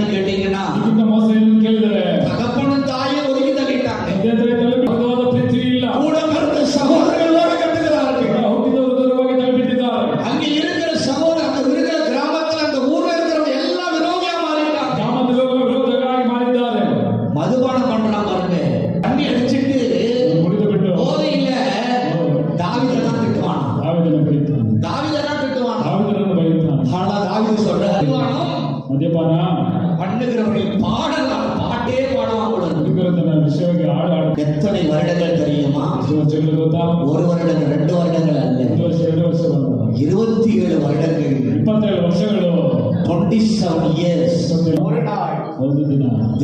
student getting an arm. This is the most salient வருடங்கள் ரெண்டு வருடங்கள் அல்ல. இருபத்தி ஏழு வருடங்கள். ಇಪ್ಪತ್ತೇಳು ವರ್ಷಗಳು ಟ್ವೆಂಟಿ ಸೆವೆನ್ ಇಯರ್ಸ್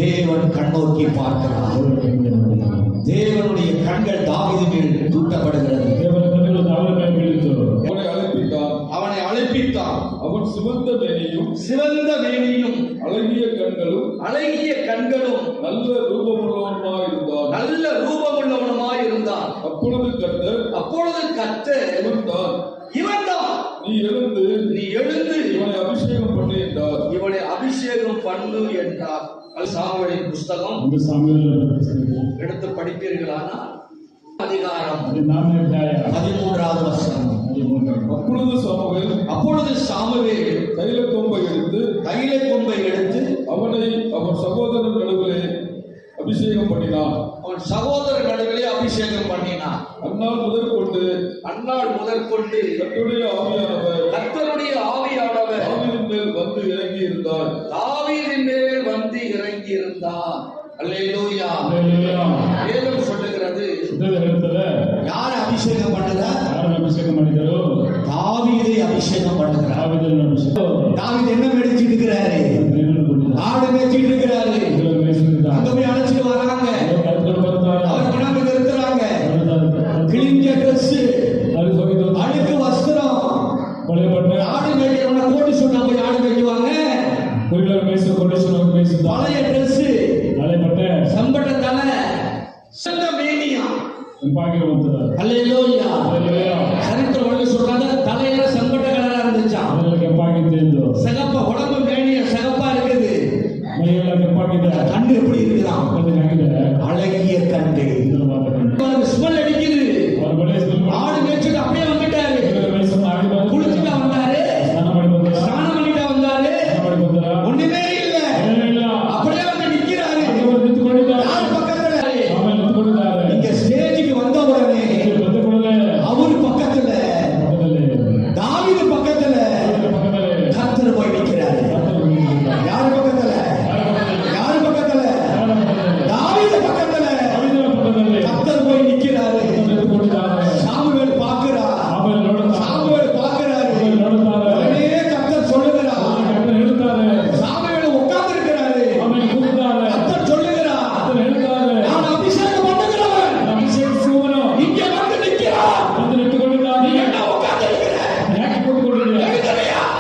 தேவன் கண்ணோக்கி பார்க்கிறார். தேவனுடைய கண்கள் தாவிது தூட்டப்படுகிறது சிரித்தான் அவன் சிவந்த மேனியும் சிவந்த மேனியும் அழகிய கண்களும் அழகிய கண்களும் நல்ல ரூபமுள்ளவனுமாய் இருந்தான். நல்ல ரூபமுள்ளவனுமாய் இருந்தான். அப்பொழுது கத்தர் அப்பொழுது கத்தர் இருந்தான் இவன்தான். நீ எழுந்து நீ எழுந்து இவனை அபிஷேகம் பண்ணு என்றார். இவனை அபிஷேகம் பண்ணு என்றார். சாமுவேலின் புஸ்தகம். எடுத்து படிப்பீர்களானால் அதிகாரம் பதிமூன்றாவது வசனம். அப்பொழுது சாமுவேல் அப்பொழுது சாமுவேல் தைல கொம்பை எடுத்து தைல கொம்பை எடுத்து அவனை அவன் சகோதரன் நடுவிலே அபிஷேகம் பண்ணினான். அவன் சகோதரன் நடுவிலே அபிஷேகம் பண்ணினான். அன்னாள் முதற்கொண்டு அன்னாள் முதற்கொண்டு கத்தருடைய ஆவியானவர் கத்தருடைய ஆவியானவர் வந்து இறங்கி இருந்தார் தாவீதின் மேல் வந்து இறங்கி இருந்தார் அல்லேலூயா. வேதம் சொல்லுகிறது. அபிஷேகம் பண்ணல யார் அபிஷேகம் பண்ணிதரோ தாவீதை அபிஷேகம் பண்ணுகிறார். தாவீதை அபிஷேகம் என்ன மேடிச்சிட்டு இருக்கிறாரு? ஆடு மேய்ச்சிட்டு இருக்கிறாரு. அங்க போய் அழைச்சி பழைய ட்ரெஸ் பழையப்பட்ட சம்பட்ட தலை சந்த மேனியா அல்லேலோயா. சரித்திரம் ஒன்று சொல்றாங்க தலையில சம்பட்ட கலரா இருந்துச்சா? சகப்பா உடம்பு மேனியா சகப்பா இருக்குது. கண்ணு எப்படி இருக்குதான்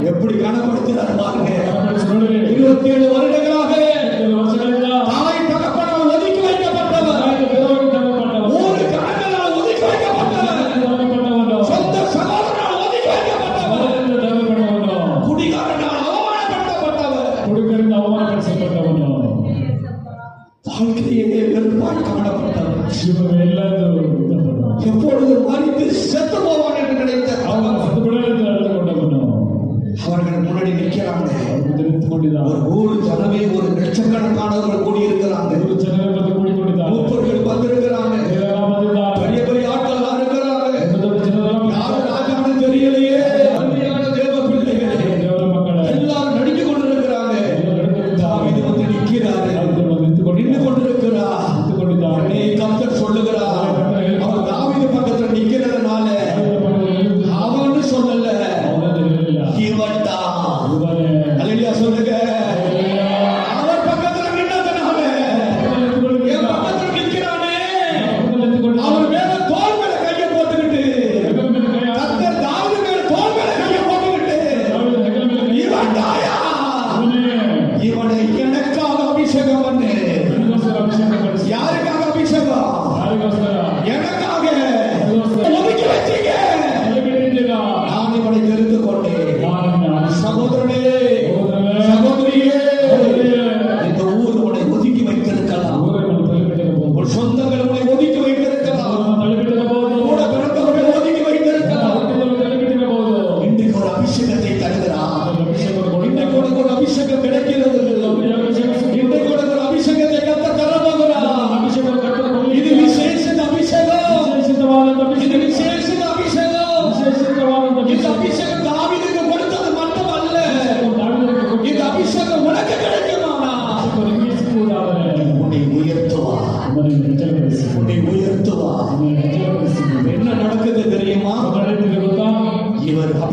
எப்படி கனப்படுத்தினார் பாருங்க. இருபத்தி ஏழு வருடங்களாக தாய் தகப்பனால் ஒதுக்கி வைக்கப்பட்டவர். மூணு கடங்களால் ஒதுக்கி வைக்கப்பட்டவர். சொந்த சகோதரனால் ஒதுக்கி வைக்கப்பட்டவர். குடிகாரனால் அவமானப்படுத்தப்பட்டவர். குடிகாரன் அவமானப்படுத்தப்பட்டவர். வாழ்க்கையிலே வெறுப்பாய் காணப்பட்டவர் இவர் எல்லாரும் எப்பொழுது மறித்து செத்து போவான் என்று நினைத்த அவர் தமிழ் பாடல்கள் கூடியிருக்க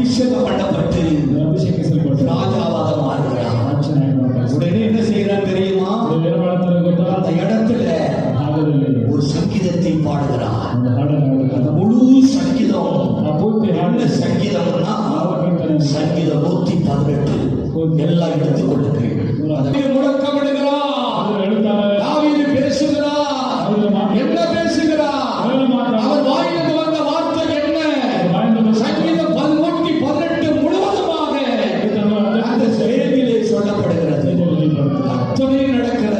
அபிஷேகம் பண்ணப்பட்டு அபிஷேகம் செய்யப்பட்டு உடனே என்ன செய்யறார் தெரியுமா? அந்த இடத்துல ஒரு சங்கீதத்தை பாடுகிறார். முழு சங்கீதம். என்ன சங்கீதம்னா? சங்கீதம் நூத்தி பதினெட்டு. எல்லாம் எடுத்துக்கொள்ளுங்க நடக்கிறது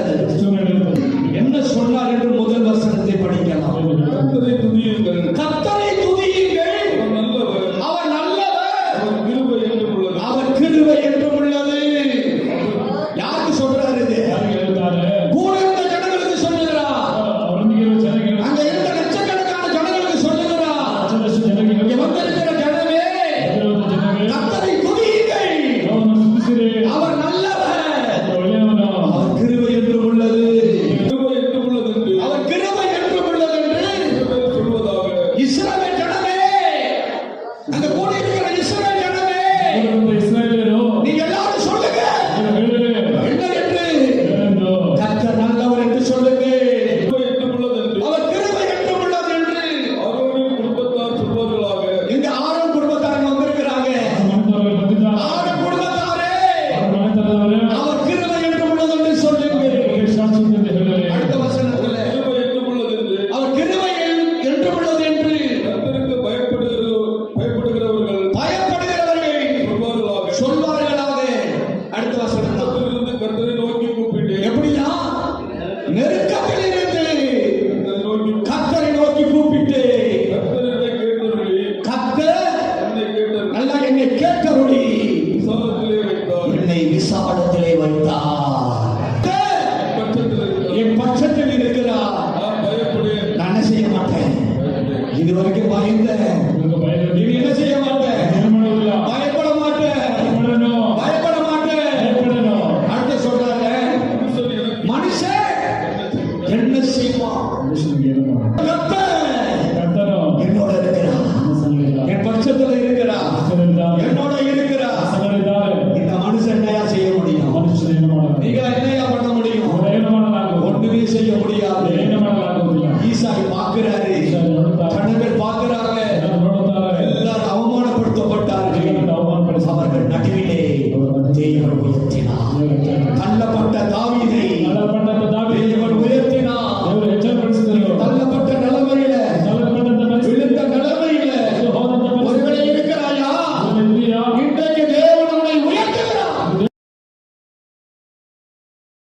ఇది వరకే బాయిందే